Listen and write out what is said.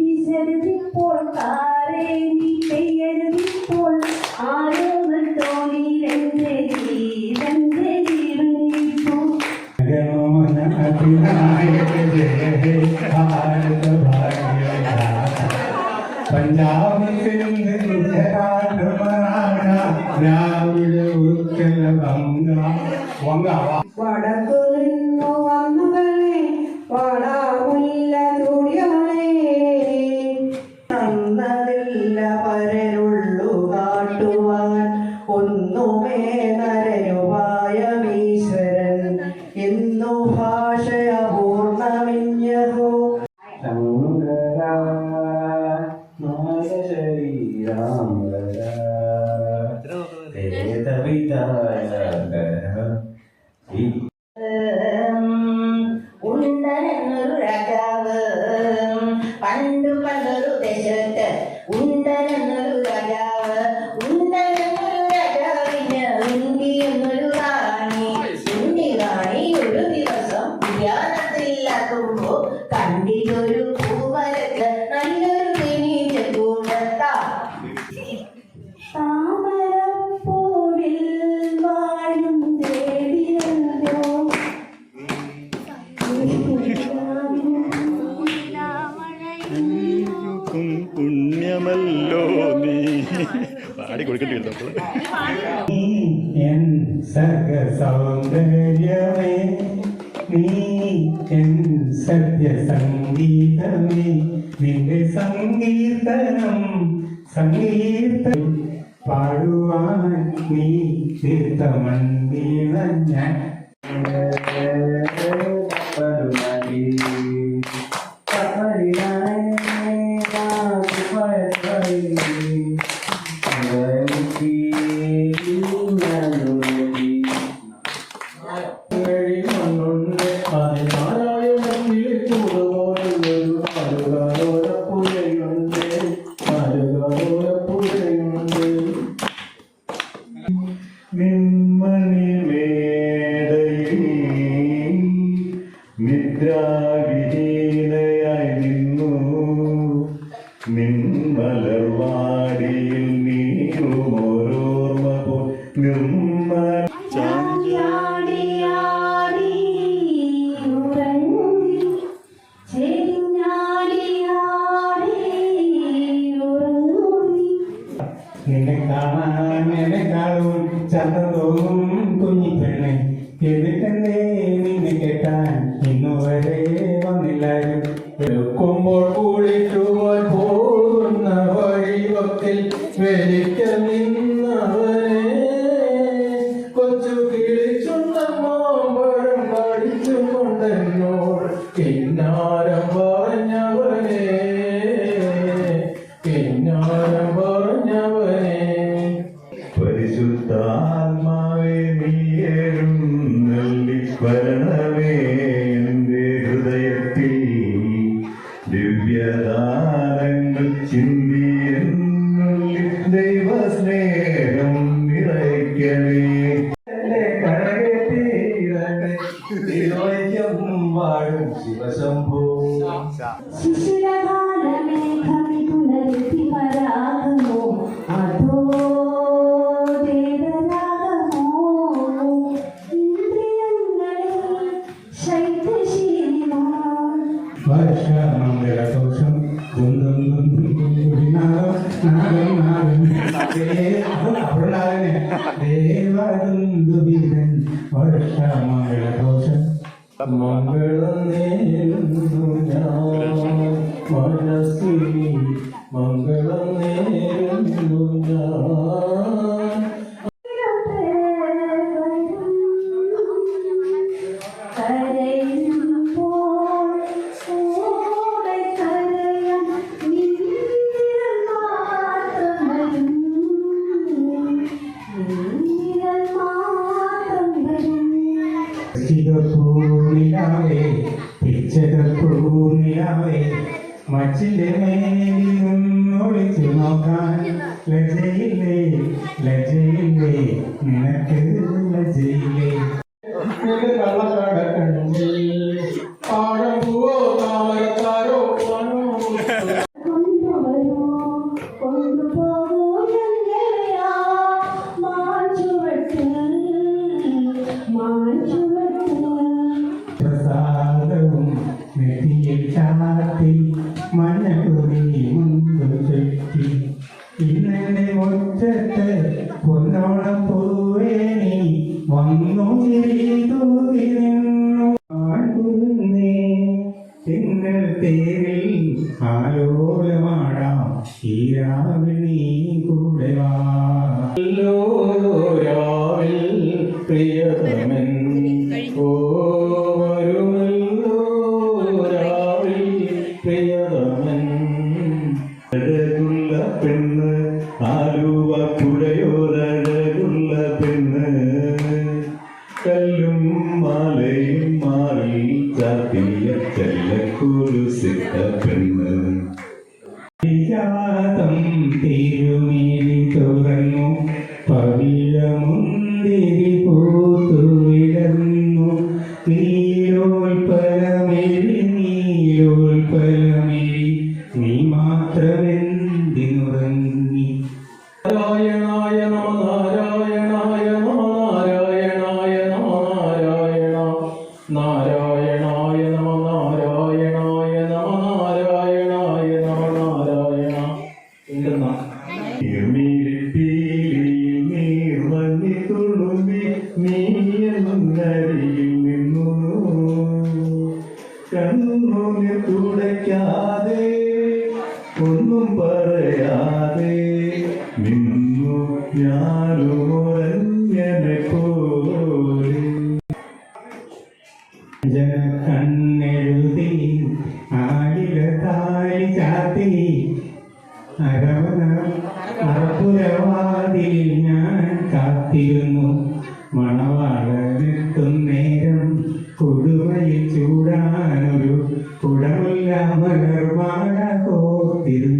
വിശരുതിപ്പോൾ കാരേ നീ പെയ്യരുതിപ്പോൾ ആരോമൽ തോണിയിലെന്റെ ജീവന്റെ ജീവൻ ഇപ്പോൾ ജനമന അതിനായക ജയ ഭാരത ഭാഗ്യ പഞ്ചാബ് സിന്ധ് ഗുജറാത്ത് മറാഠ ദ്രാവിഡ ഉത്കല വംഗ വംഗ Shaya സർഗ സൗന്ദര്യമേ നീ എൻ സത്യ സംഗീതമേ നിന്റെ സങ്കീർത്തനം സങ്കീർത്തനം പാടുവാൻ നീ തീർത്ഥമണ്ണീണ ഞാൻ നിമ്മണി പോ നിർമ്മല ഉറങ്ങി നിന്നെ കാണാൻ എന്നെ കാണും ചന്ത തോന്നും കുഞ്ഞിപ്പെണ്ണെ എതിർക്കണ്ടേ നിന്നെ കേട്ടാൻ? ഇന്നുവരെ വന്നില്ലാരും. എടുക്കുമ്പോൾ കുളിക്കുവാൻ പോകുന്ന വഴിവക്കിൽ വാഴും ശിവശംഭോ. ശിശിരകാലമേഘമി പുനരുത്തി പരാഗമോ അധോ ദേവരാഗമോ ഇന്ദ്രിയങ്ങളിൽ ശൈത്യശീലമോ വർഷമംഗളദോഷം കുന്തും കുന്തും കുന്തുടിനാദം നാദം നാദം അവിടുന്നാകനെ ദേവദുന്ദുബിരൻ വർഷമംഗളദോഷം മംഗളം നേരുന്നു ഞാൻ മനസ്സിൽ ചിതപ്പൂനിലാവേ പിച്ചതപ്പൂനിലാവേ മച്ചിന്റെ മേലിൽ നിന്നൊളിച്ചു നോക്കാൻ ലജയില്ലേ ലജയില്ലേ നിനക്ക് ലജയില്ലേ ഇന്നെന്റെ മുറ്റത്ത് പൊന്നോളം പൂവേ നീ. വന്നു ചിരി തൂകി നിന്നു. ആടുന്നേ തിങ്കൾ തേരിൽ ആലോലമാടാം. നീ കൂടെ വാ. രാവിൽ പ്രിയതമൻ ഓ വരുമല്ലോ രാവിൽ പ്രിയതമൻ അഴകുള്ള തിരുമേനി തുറന്നു പവിഴമുന്തിരി പൂത്തു വിടർന്നു നീലോൽപലമിഴി നീലോൽപലമിഴി കണ്ണുനീർ തുടയ്ക്കാതെ ഒന്നും പറയാതെ നിന്നു ഞാനുമൊരഞ്ഞനെ പോലെ. കണ്ണെഴുതി ആയിര താലി ചാത്തി അരവണ അറപ്പുരവാതിൽ ഞാൻ കാത്തിരുന്നു മണവാളനെത്തും കൊടുമയിൽ നിർമ്മാണ മലർമാല കോർത്തിരുന്നു